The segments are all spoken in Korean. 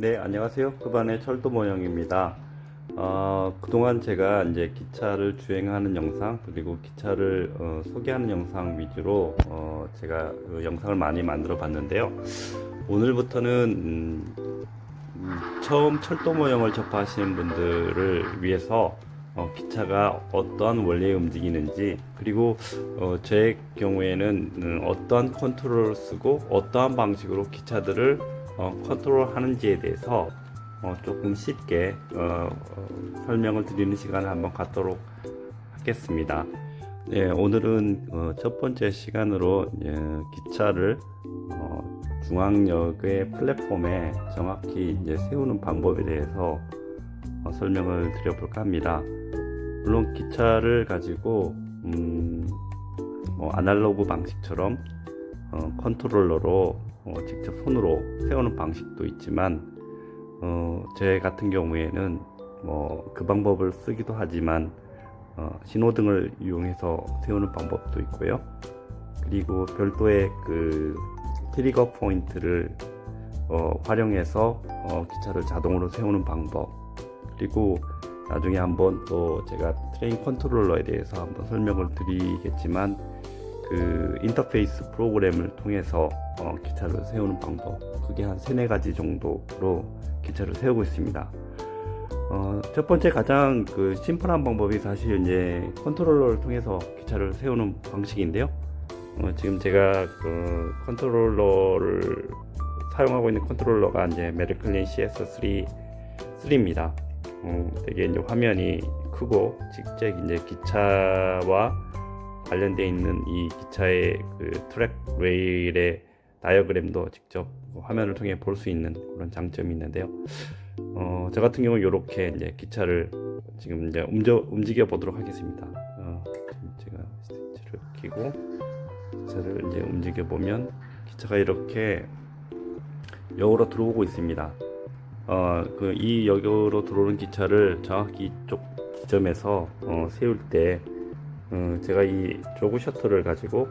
네, 안녕하세요. 급안의 철도 모형입니다. 어, 그동안 제가 이제 기차를 주행하는 영상 그리고 기차를 어, 소개하는 영상 위주로 어, 제가 그 영상을 많이 만들어 봤는데요. 오늘부터는 음, 음, 처음 철도 모형을 접하시는 분들을 위해서 어, 기차가 어떠한 원리에 움직이는지 그리고 어, 제 경우에는 음, 어떠한 컨트롤을 쓰고 어떠한 방식으로 기차들을 어, 컨트롤 하는지에 대해서 어, 조금 쉽게 어, 어, 설명을 드리는 시간을 한번 갖도록 하겠습니다. 네, 오늘은 어, 첫 번째 시간으로 예, 기차를 어, 중앙역의 플랫폼에 정확히 이제 세우는 방법에 대해서 어, 설명을 드려볼까 합니다. 물론 기차를 가지고 음, 뭐 아날로그 방식처럼 어, 컨트롤러로 어, 직접 손으로 세우는 방식도 있지만 어, 제 같은 경우에는 뭐 그 방법을 쓰기도 하지만 어, 신호등을 이용해서 세우는 방법도 있고요. 그리고 별도의 그 트리거 포인트를 어, 활용해서 어, 기차를 자동으로 세우는 방법 그리고 나중에 한번 또 제가 트레인 컨트롤러에 대해서 한번 설명을 드리겠지만 그 인터페이스 프로그램을 통해서 어, 기차를 세우는 방법 그게 한 세네 가지 정도로 기차를 세우고 있습니다. 어, 첫 번째 가장 그 심플한 방법이 사실 이제 컨트롤러를 통해서 기차를 세우는 방식인데요. 어, 지금 제가 그 컨트롤러를 사용하고 있는 컨트롤러가 이제 메르클린 CS3 3입니다. 어, 되게 이제 화면이 크고 직접 이제 기차와 관련되어 있는 이 기차의 그 트랙 레일의 다이어그램도 직접 화면을 통해 볼 수 있는 그런 장점이 있는데요. 어, 저 같은 경우 이렇게 이제 기차를 지금 이제 움직여, 보도록 하겠습니다. 어, 제가 스위치를 켜고 기차를 이제 움직여 보면 기차가 이렇게 역으로 들어오고 있습니다. 어, 그 이 역으로 들어오는 기차를 정확히 이쪽 지점에서 어, 세울 때 어, 제가 이 조그 셔틀을 가지고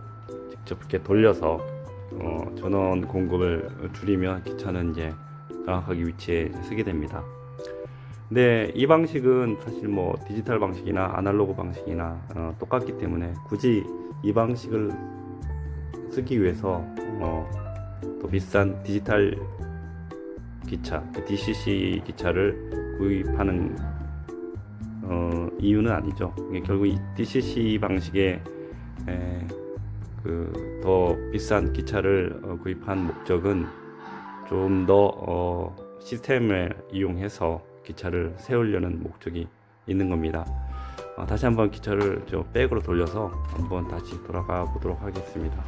직접 이렇게 돌려서 어, 전원 공급을 줄이면 기차는 이제 정확하게 위치에 쓰게 됩니다. 근데 이 방식은 사실 뭐 디지털 방식이나 아날로그 방식이나 어, 똑같기 때문에 굳이 이 방식을 쓰기 위해서 어, 또 비싼 디지털 기차, 그 DCC 기차를 구입하는 어, 이유는 아니죠. 결국 이 DCC 방식의 그 더 비싼 기차를 어, 구입한 목적은 좀 더 어, 시스템을 이용해서 기차를 세우려는 목적이 있는 겁니다. 어, 다시 한번 기차를 저 백으로 돌려서 한번 다시 돌아가 보도록 하겠습니다.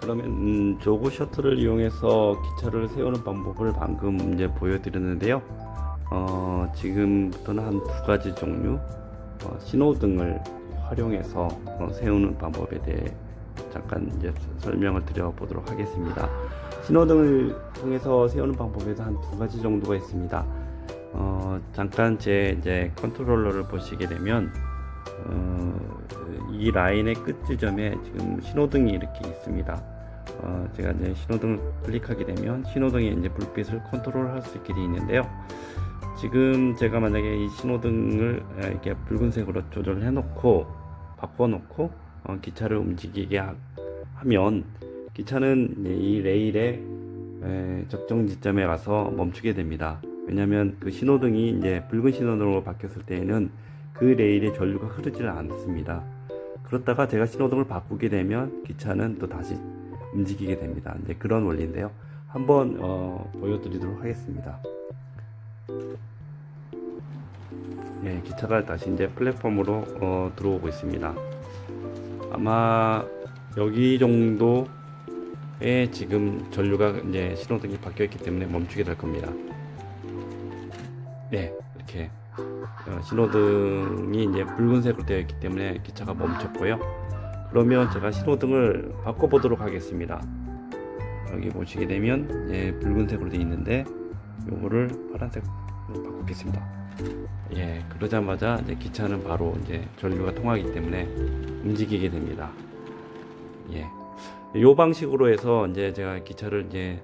그러면 음, 조그 셔틀을 이용해서 기차를 세우는 방법을 방금 이제 보여드렸는데요. 어, 지금부터는 한 두 가지 종류 어, 신호등을 활용해서 어, 세우는 방법에 대해 잠깐 이제 설명을 드려보도록 하겠습니다. 신호등을 통해서 세우는 방법에도 한두 가지 정도가 있습니다. 어, 잠깐 제 이제 컨트롤러를 보시게 되면 어, 이 라인의 끝 지점에 지금 신호등이 이렇게 있습니다. 어, 제가 이제 신호등을 클릭하게 되면 신호등의 이제 불빛을 컨트롤할 수 있게 되어 있는데요. 지금 제가 만약에 이 신호등을 이렇게 붉은색으로 조절을 해놓고 바꿔놓고 어, 기차를 움직이게 하, 면 기차는 이 레일의 에, 적정 지점에 가서 멈추게 됩니다. 왜냐하면 그 신호등이 이제 붉은 신호등으로 바뀌었을 때에는 그 레일에 전류가 흐르지를 않습니다. 그렇다가 제가 신호등을 바꾸게 되면 기차는 또 다시 움직이게 됩니다. 이제 그런 원리인데요. 한번 어, 보여드리도록 하겠습니다. 예, 기차가 다시 이제 플랫폼으로 어, 들어오고 있습니다. 아마 여기 정도에 지금 전류가 이제 신호등이 바뀌어 있기 때문에 멈추게 될 겁니다. 네, 이렇게 어, 신호등이 이제 붉은색으로 되어 있기 때문에 기차가 멈췄고요. 그러면 제가 신호등을 바꿔보도록 하겠습니다. 여기 보시게 되면 예, 붉은색으로 되어 있는데 요거를 파란색으로 바꾸겠습니다. 예, 그러자마자 이제 기차는 바로 이제 전류가 통하기 때문에 움직이게 됩니다. 예. 요 방식으로 해서 이제 제가 기차를 이제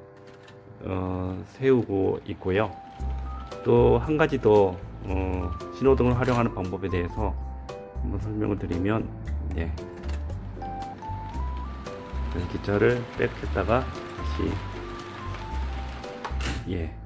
어, 세우고 있고요. 또 한 가지 더 어, 신호등을 활용하는 방법에 대해서 한번 설명을 드리면 예. 기차를 백 했다가 다시 예.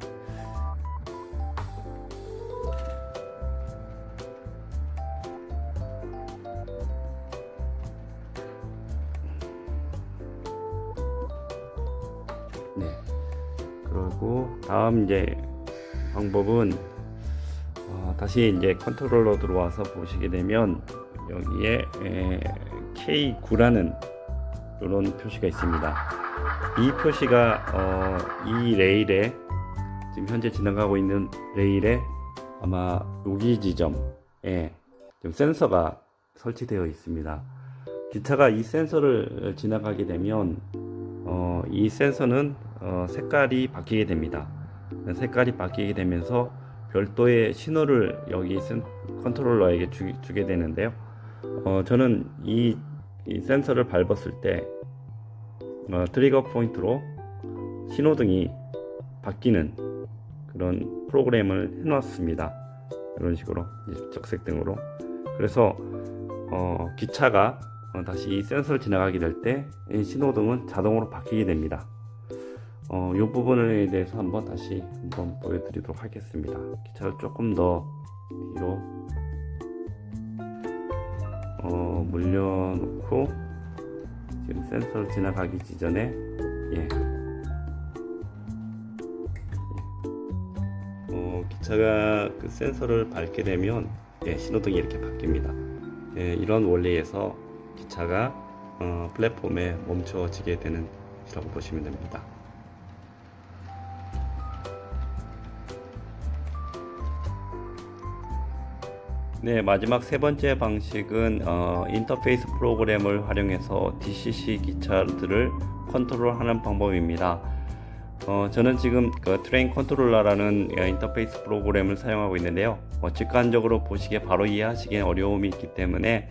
다음 이제 방법은 어, 다시 이제 컨트롤러 들어와서 보시게 되면 여기에 에, K9라는 이런 표시가 있습니다. 이 표시가 어, 이 레일에 지금 현재 지나가고 있는 레일에 아마 여기 지점에 지금 센서가 설치되어 있습니다. 기차가 이 센서를 지나가게 되면 어, 이 센서는 어, 색깔이 바뀌게 됩니다. 색깔이 바뀌게 되면서 별도의 신호를 여기 센 컨트롤러에게 주, 주게 되는데요. 어, 저는 이, 이 센서를 밟았을 때 어, 트리거 포인트로 신호등이 바뀌는 그런 프로그램을 해놨습니다. 이런 식으로 이제 적색 등으로. 그래서 어, 기차가 어, 다시 이 센서를 지나가게 될 때 신호등은 자동으로 바뀌게 됩니다. 어, 이 부분에 대해서 한번 다시 한번 보여드리도록 하겠습니다. 기차를 조금 더 뒤로 어, 물려놓고 지금 센서를 지나가기 직전에 예. 어, 기차가 그 센서를 밟게 되면 예, 신호등이 이렇게 바뀝니다. 예, 이런 원리에서 기차가 어, 플랫폼에 멈춰지게 되는 것이라고 보시면 됩니다. 네, 마지막 세 번째 방식은 어, 인터페이스 프로그램을 활용해서 DCC 기차들을 컨트롤하는 방법입니다. 어, 저는 지금 그 트레인 컨트롤러라는 어, 인터페이스 프로그램을 사용하고 있는데요. 어, 직관적으로 보시기에 바로 이해하시기에 어려움이 있기 때문에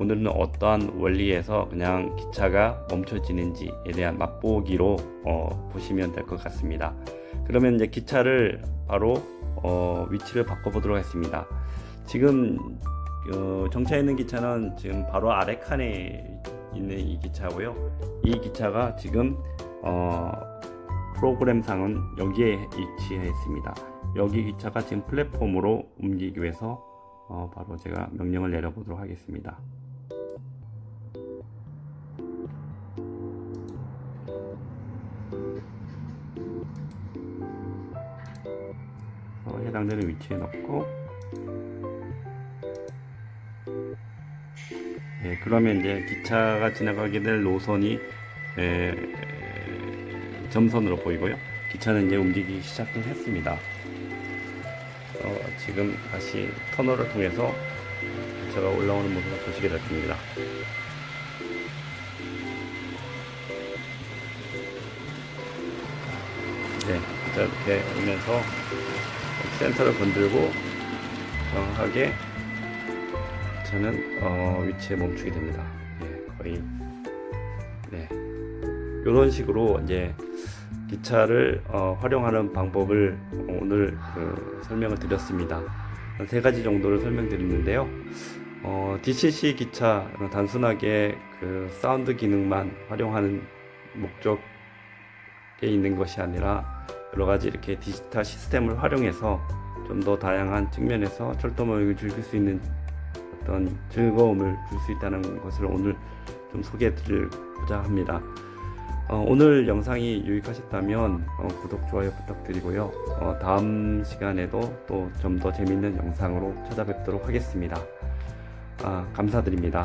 오늘은 어떠한 원리에서 그냥 기차가 멈춰지는지에 대한 맛보기로 어, 보시면 될 것 같습니다. 그러면 이제 기차를 바로 어, 위치를 바꿔보도록 하겠습니다. 지금 어, 정차해 있는 기차는 지금 바로 아래 칸에 있는 이 기차고요. 이 기차가 지금 어, 프로그램상은 여기에 위치해 있습니다. 여기 기차가 지금 플랫폼으로 옮기기 위해서 어, 바로 제가 명령을 내려보도록 하겠습니다. 어, 해당되는 위치에 넣고 예, 그러면 이제 기차가 지나가게 될 노선이 에, 에, 점선으로 보이고요. 기차는 이제 움직이기 시작을 했습니다. 어, 지금 다시 터널을 통해서 기차가 올라오는 모습을 보시게 될 겁니다. 네, 기차 이렇게 오면서 센터를 건들고 정확하게 저는 어, 위치에 멈추게 됩니다. 예, 거의 네 이런 식으로 이제 기차를 어, 활용하는 방법을 오늘 그 설명을 드렸습니다. 세 가지 정도를 설명드렸는데요. 어, DCC 기차 단순하게 그 사운드 기능만 활용하는 목적에 있는 것이 아니라 여러 가지 이렇게 디지털 시스템을 활용해서 좀 더 다양한 측면에서 철도 모형을 즐길 수 있는 어떤 즐거움을 줄 수 있다는 것을 오늘 좀 소개해 드리고자 합니다. 어, 오늘 영상이 유익하셨다면 어, 구독, 좋아요 부탁드리고요. 어, 다음 시간에도 또 좀 더 재밌는 영상으로 찾아뵙도록 하겠습니다. 아, 감사드립니다.